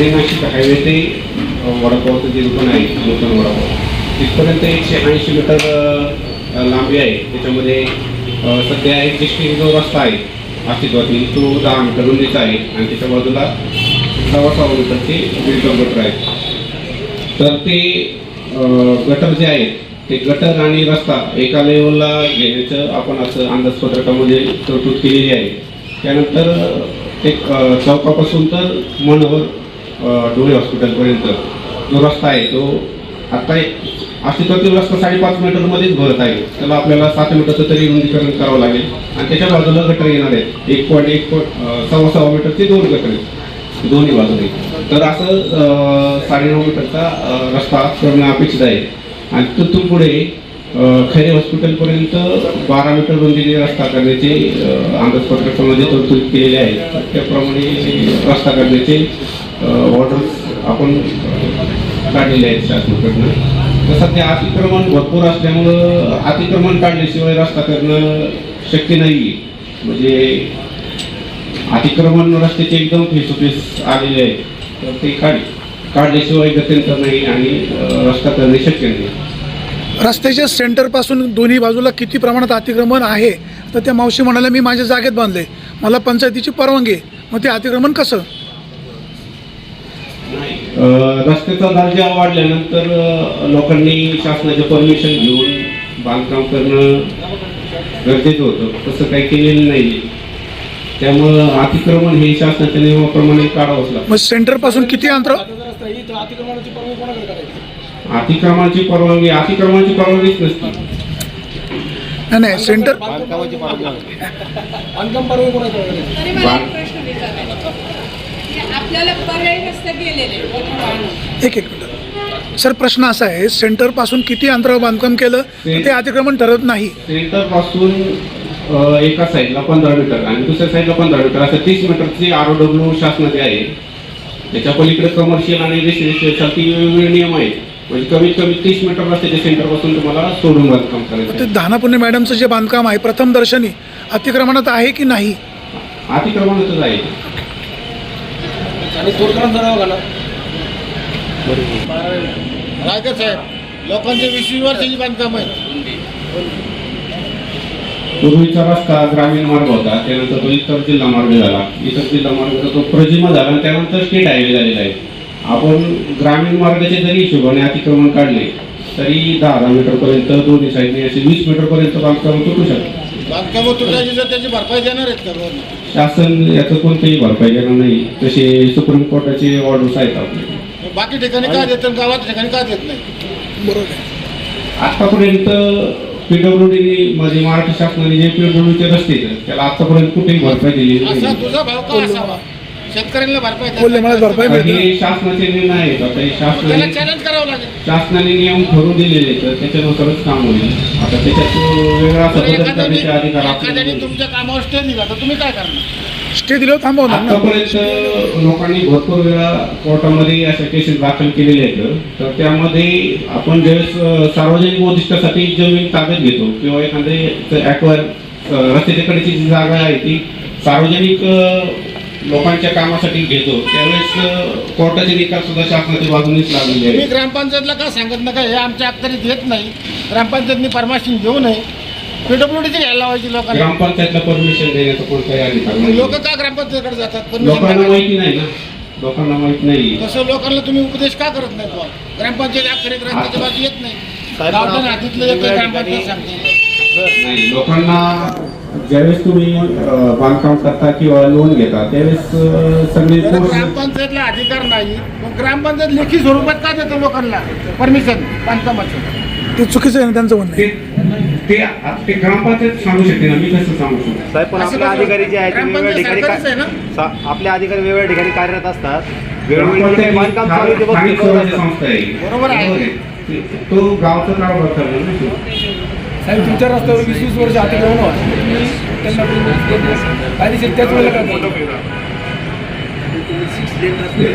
Pune Nashik highway ते वडापावचं जे दुकान आहे नूतन वडापाव. तिथपर्यंत एकशे ऐंशी मीटर लांबी आहे. त्याच्यामध्ये सध्या सध्या एक्झिस्टिंग जो रस्ता आहे अस्तित्वातील तो दहा मीटर रुंदीचा आहे आणि त्याच्या बाजूला सव्वा सव्वा मीटरचे बिल्टर गटर आहे. तर ते गटर जे आहेत ते गटर आणि रस्ता एका लेवलला घेण्याचं आपण असं अंदाजपत्रकामध्ये तरतूद केलेली आहे. त्यानंतर ते चौकापासून तर मनोहर डोळे हॉस्पिटलपर्यंत. जो रस्ता आहे तो आता अस्तित्वातील रस्ता साडेपाच मीटरमध्येच भरत आहे. त्याला आपल्याला सात मीटरचं तरी रुंदीकरण करावं लागेल. आणि त्याच्या बाजूला गटर येणार आहेत. एक पॉईंट एक पॉईंट सव्वा सव्वा मीटरचे दोन गटर आहेत. दोन्ही बाजूने. तर असं साडेनऊ मीटरचा रस्ता करणं अपेक्षित आहे. आणि तिथून पुढे खैरे हॉस्पिटलपर्यंत बारा मीटर रुंदीने रस्ता करण्याचे अंदाजपत्रकामध्ये तरतूद केलेले आहे तर त्याप्रमाणे रस्ता करण्याचे ऑर्डर्स आपण काढलेले आहेत शासनाकडनं. तर सध्या अतिक्रमण भरपूर असल्यामुळं अतिक्रमण काढल्याशिवाय रस्ता करणं शक्य नाही म्हणजे अतिक्रमण रस्त्याचे एकदम फेसोफेस आलेले आहे तर ते काढ काढल्याशिवाय गत्यंतर नाही आणि रस्ता करणे शक्य नाही. रस्त्याच्या सेंटरपासून दोन्ही बाजूला किती प्रमाणात अतिक्रमण आहे? तर त्या मावशी म्हणाल्या मी माझ्या जागेत बांधले मला पंचायतीची परवानगी मग ते अतिक्रमण कसं? रस्त्याचा दर्जा वाढल्यानंतर लोकांनी शासनाचे परमिशन घेऊन बांधकाम करणं गरजेचं होतं. तसं काही केलेलं नाही. त्यामुळं अतिक्रमण हे शासनाच्या नियमाप्रमाणे काढावंच लागतं. मग सेंटरपासून किती अंतर? अतिक्रमणाची परवानगी अतिक्रमणाची परवानगीच नसते. नाही नाही सेंटर प्रश्न विचारायचा की आपल्याला पर्याय रस्ते गेलेले मोठं वाहन एक एक मिनिट. सर प्रश्न असा आहे सेंटरपासून किती अंतरावर बांधकाम केलं? ते अतिक्रमण ठरत नाही. सेंटरपासून अ, एका साईडला पंधरा मीटर आणि दुसऱ्या साईडला पंधरा मीटर असं तीस मीटरचे आर ओ डब्ल्यू शासनाचे आहे. त्याच्या पलीकडे कमर्शियल आणि रेसिडेन्शियलसाठी वेगवेगळे नियम आहेत. म्हणजे कमीत कमी तीस मीटर रस्त्याच्या सेंटरपासून तुम्हाला सोडून बांधकाम करायचं ते आहे. दानापुणे मॅडमचं जे बांधकाम आहे प्रथम दर्शनी अतिक्रमणात आहे की नाही? अतिक्रमणातच आहे. रायकर साहेब लोकांचे वीस वर्षाची बांधकाम आहे पूर्वीचा रस्ता ग्रामीण मार्ग होता त्यानंतर तो इतर जिल्हा मार्ग झाला. इतर जिल्हा मार्ग तो प्रजिमा झाला आणि त्यानंतर स्टेट हायवे झालेला आहे. आपण ग्रामीण मार्गाचे जरी हिशोबाने अतिक्रमण काढले तरी दहा दहा मीटरपर्यंत दोन्ही साईडने असे वीस मीटरपर्यंत बांधकाम तुटू शकतं बांधकाम तुटायची तर त्याची भरपाई देणार आहेत का गव्हर्नमेंट शासन याचं कोणतेही भरपाई देणार नाही. तसे सुप्रीम कोर्टाचे ऑर्डर्स आहेत आपले. बाकी ठिकाणी काय देतात गावात ठिकाणी काय देत नाही? बरोबर. आहे आतापर्यंत पीडब्ल्यूडी म्हणजे महाराष्ट्र शासनाने जे पीडब्ल्यूचे रस्ते आहेत, त्याला आतापर्यंत कुठेही भरपाई दिलेली असा नाही. तुझा भाव का असावा? शेतकऱ्यांना भरपाई मिळते. हे शासनाचे निर्णय आहेत आता हे त्याला शासनाने चॅलेंज करावं लागेल. शासनाने नियम ठरवून दिलेले तर त्याच्यानुसारच काम होईल. आता त्याच्यात वेगळा असं तर बदल एखाद्याने करण्याचे अधिकार एखाद्याने तुमच्या कामावर स्टे निघा तर तुम्ही काय करणार? स्टे दिल्यावर थांबवणार ना आतापर्यंत लोकांनी भरपूर वेळा कोर्टामध्ये अशा केसेस दाखल केलेल्या आहेत. तर त्यामध्ये आपण ज्यावेळेस अ, सार्वजनिक उद्दिष्टासाठी जमीन ताब्यात घेतो किंवा एखादे ॲक्वायर रस्त्याच्या कडेची जी जागा आहे ती सार्वजनिक अ, लोकांच्या कामासाठी घेतो. त्यावेळेस कोर्टाचे निकाल सुद्धा शासनाच्या बाजूनेच लागलेले तुम्ही आहेत ग्रामपंचायतला का सांगत नका? हे आमच्या अखत्यारीत येत नाही. ग्रामपंचायतनी परमिशन घेऊ नये. पीडब्ल्यूडीची घ्यायला लावायची लोकांना. ग्रामपंचायतला परमिशन देण्याचा कोणताही अधिकार लोक नाही का ग्रामपंचायतीकडे जातात? लोकांना माहिती नाही ना. लोकांना माहीत नाही. तसं लोकांना तुम्ही उपदेश का करत नाही बुवा? ग्रामपंचायत अखत्यारीत रस्त्याच्या बाजू येत नाही. गावठाण हातीतलं एक ग्रामपंचायत सांगते. नाही लोकांना ज्यावेळेस तुम्ही बांधकाम करता किंवा लोन घेता त्यावेळेस सगळे ग्रामपंचायतला अधिकार नाही. मग ग्रामपंचायत लेखी स्वरूपात का देतो लोकांना? परमिशन बांधकामाचं. ते चुकीचं आहे ना त्यांचं म्हणणं ते ते ग्रामपंचायत सांगू शकते ना मी कसं सांगू शकतो? साहेब पण आपले? अधिकारी जे आहेत ते वेगवेगळ्या ठिकाणी आपले अधिकारी वेगवेगळ्या ठिकाणी कार्यरत असतात. बरोबर आहे. ते- गावचा कारभार करणार ना तो. साहेब तुमच्या रस्त्यावर वीस वीस वर्ष अतिक्रमण होतं कायदेशीर त्याच वेळेला करतो?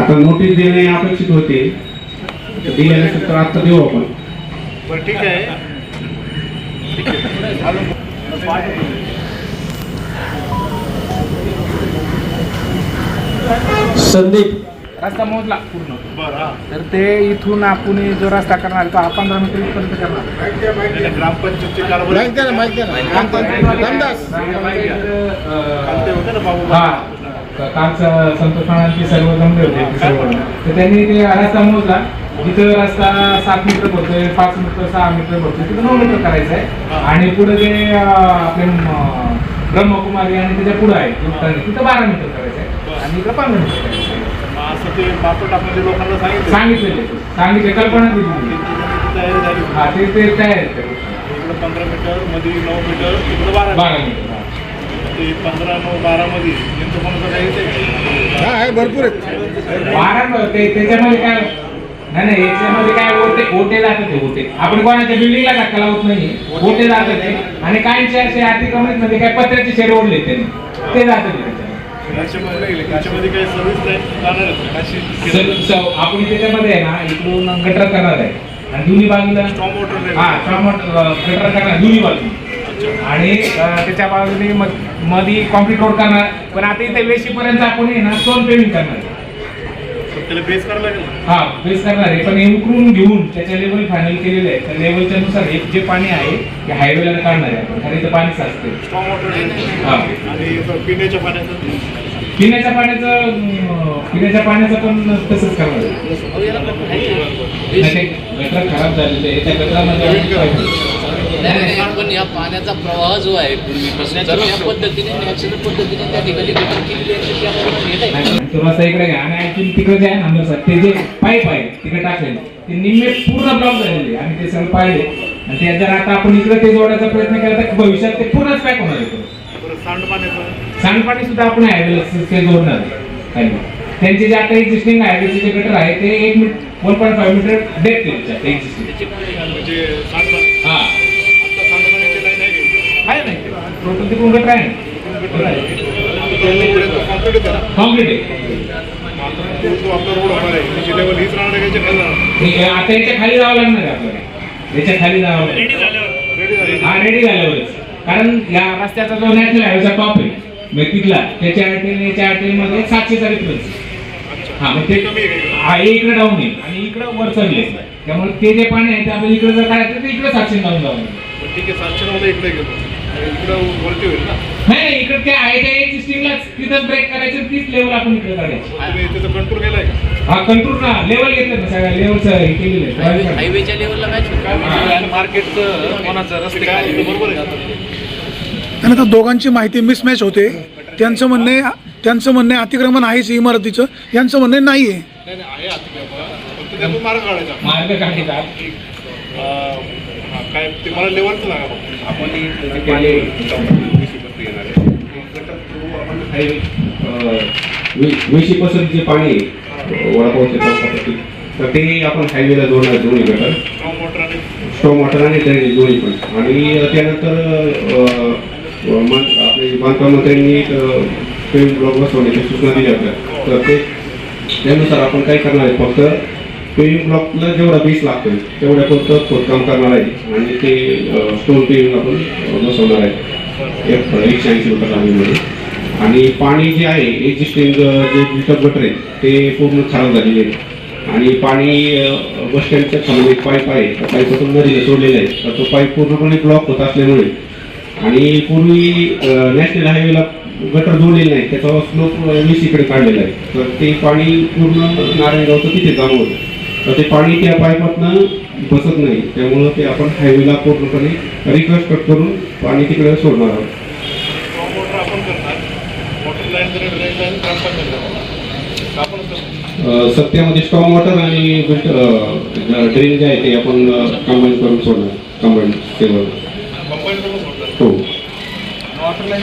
आता नोटीस देणे अपेक्षित होते. दिले नसेल तर आता देऊ आपण. बरं ठीक आहे. संदीप रस्ता मोजला पूर्ण. बरं तर ते इथून आपण जो रस्ता करणार तो हा पंधरा मीटर इथपर्यंत करणार. ग्रामपंचायतची माहिती ना माहिती ना. ग्रामपंचायत रामदास होते ना बाबू? हा. संतोष सर्व जमले होते ते सर्व तर त्यांनी ते रस्ता मोजला. जिथं रस्ता सात मीटर भरतोय पाच मीटर सहा मीटर भरतोय तिथं नऊ मीटर करायचं आहे. आणि पुढे जे अं, आपले ब्रह्मकुमारी आणि त्याच्या पुढे आहे तिथं बारा मीटर करायचं आहे. आणि इकडं पंधरा मीटर करायचं आहे. असं ते बापट आपण लोकांना सांगितलं. सांगितले कल्पना दिली तयारी झाली हा ते ते तयार. इकडं पंधरा मीटरमध्ये नऊ मीटर तिकडं बारा बारा मीटर. ते पंधरा नऊ बारा मध्ये यांचं कोणाचं काही हा आहे भरपूर बारा न- ते त्याच्यामध्ये काय नाही नाही याच्यामध्ये काय ओटे ओटे जातात ते ओटे. आपण कोणाच्या बिल्डिंगला धक्का लावत नाही ओटे जातात ते. आणि काहींचे असे अतिक्रमित म्हणजे काय पत्र्याचे शेड ओढले त्यांनी. ते जातात ते आपण त्याच्यामध्ये आहे ना इकडून गटर करणार आहे. आणि दोन्ही बाजूला. हा अ, गटर करणार दोन्ही बाजू आणि त्याच्या बाजूने मध- मध्ये कॉन्क्रीट रोड करणार पण आता इथे वेशीपर्यंत आपण आहे ना स्टोन पेविंग करणार त्याला बेस करायला लागेल ना. हा बेस करणार आहे. पण हे उकरून घेऊन त्याच्या लेवल फायनल केलेलं आहे. त्या लेवलच्या नुसार हे जे पाणी आहे ते हायवेला काढणार आहे आपण. इथं पाणी साचते drain. हा. आणि पिण्याच्या पाण्याचं? पिण्याच्या पाण्याचं अं, पिण्याच्या पाण्याचं पण तसंच करणार आहे. नाही, ते गटर खराब झालेले आहे. त्या गटरामध्ये नाही नाही पण या पाण्याचा प्रवाह जो आहे पूर्वीपासून जर त्या पद्धतीने नॅचरल पद्धतीने त्या ठिकाणी गटर केलेली आहे तर त्यामुळे येत आहे. नाही, तो रस्ता इकडे घ्या. आणि आणखी तिकडे जे आहे ना आमदार ते जे पाईप आहे तिकडे टाकलेले ते निम्मे पूर्ण ब्लॉक झालेले आहे. आम्ही ते सगळं पाहिले. आणि ते जर आता आपण इकडे ते जोडायचा प्रयत्न केला तर भविष्यात ते पूर्णच पॅक होणार आहे. सांडपाणी सुद्धा आपण हायवेला ते जोडणार आहे. त्यांचे जे आता एक्झिस्टिंग हायवेचे जे गटर आहे ते एक metre one point five metre depth आहे. एक्झिस्टिंग हा. आहे नाही. टोटल तिकडून गटर आहे. ना आहे. आता याच्या खाली जावं लागणार आहे आपल्याला. याच्या खाली जावं लागणार हा रेडी झाल्यावरच. कारण या रस्त्याचा जो नॅशनल हायवेचा टॉप आहे म्हणजे तिथला त्याच्या आरटीएल याच्या आरटीएलमध्ये सातशेचा डिफरन्स हा मग ते हा इकडे डाऊन आहे आणि इकडे वर चढले. त्यामुळे ते जे पाणी आहे ते आपल्याला इकडे जर काढायचं तर इकडे सातशे डाऊन जाऊन ठीक आहे सातशे इकडे गेलो. नाही इकडे ते आहे त्या एक्झिस्टिंगला तिथंच ब्रेक करायचं तीच लेवल आपण इकडे काढायची. कंट्रोल केलाय हा कंट्रोल ना लेवल घेतलं ना सगळ्या लेवलचं हे केलेलं आहे. हायवेच्या लेवलला मॅच मार्केटचं कोणाचं काय बरोबर? आणि आता दोघांची माहिती मिसमॅच होते. त्यांचं म्हणणे त्यांचं म्हणणे अतिक्रमण आहेच इमारतीचं. यांचं म्हणणे नाही आहे. नाही नाही आहे अतिक्रमण. फक्त त्यातून मार्ग काढायचा. मार्ग काढायचा. अं, काय ते मला लेवलचं सांगा फक्त. आपण पाणी येणार आहे. एक गटर through आपण हायवे, अं, वे- वेशीपासून जे पाणी वडापावच्या चौकापासून तर ते आपण हायवेला जोडणार दोन्ही गटर Storm water आणि वॉटर आणि ड्रेनेज दोन्ही पण. आणि त्यानंतर आपले बांधकाम मंत्र्यांनी पेन ब्लॉक बसवण्याची सूचना दिल्या होत्या. तर ते त्यानुसार आपण काय करणार आहे? फक्त पेविंग ब्लॉकला जेवढा बेस लागतो तेवढ्या पुरतं खोदकाम करणार आहे. आणि ते स्टोन पेविंग आपण बसवणार आहे. एक एकशे ऐंशी रुपये लांबीमध्ये आणि पाणी जे आहे एक्झिस्टिंग जे बिल्टअप गटर आहे ते पूर्ण खराब झालेले आहे आणि पाणी बस स्टँडच्या खाली एक पाईप आहे त्या पाईपातून नदीला सोडलेला आहे तर तो पाईप पूर्णपणे ब्लॉक होत असल्यामुळे आणि पूर्वी नॅशनल हायवेला गटर जोडलेले नाही त्याचा स्लोप वीसीकडे काढलेला आहे. तर ते पाणी पूर्ण नारायणगावचं तिथे जमा होतं. तर ते पाणी त्या पाईपातनं बसत नाही. त्यामुळं ते आपण हायवेला पूर्णपणे रिक्वेस्ट कट करून पाणी तिकडे सोडणार आहोत. सत्यामध्ये स्टॉम वॉटर आणि ड्रेन जे आहे ते आपण कंबाईन करून सोडणार. कंबाईन सेवा हो. Water line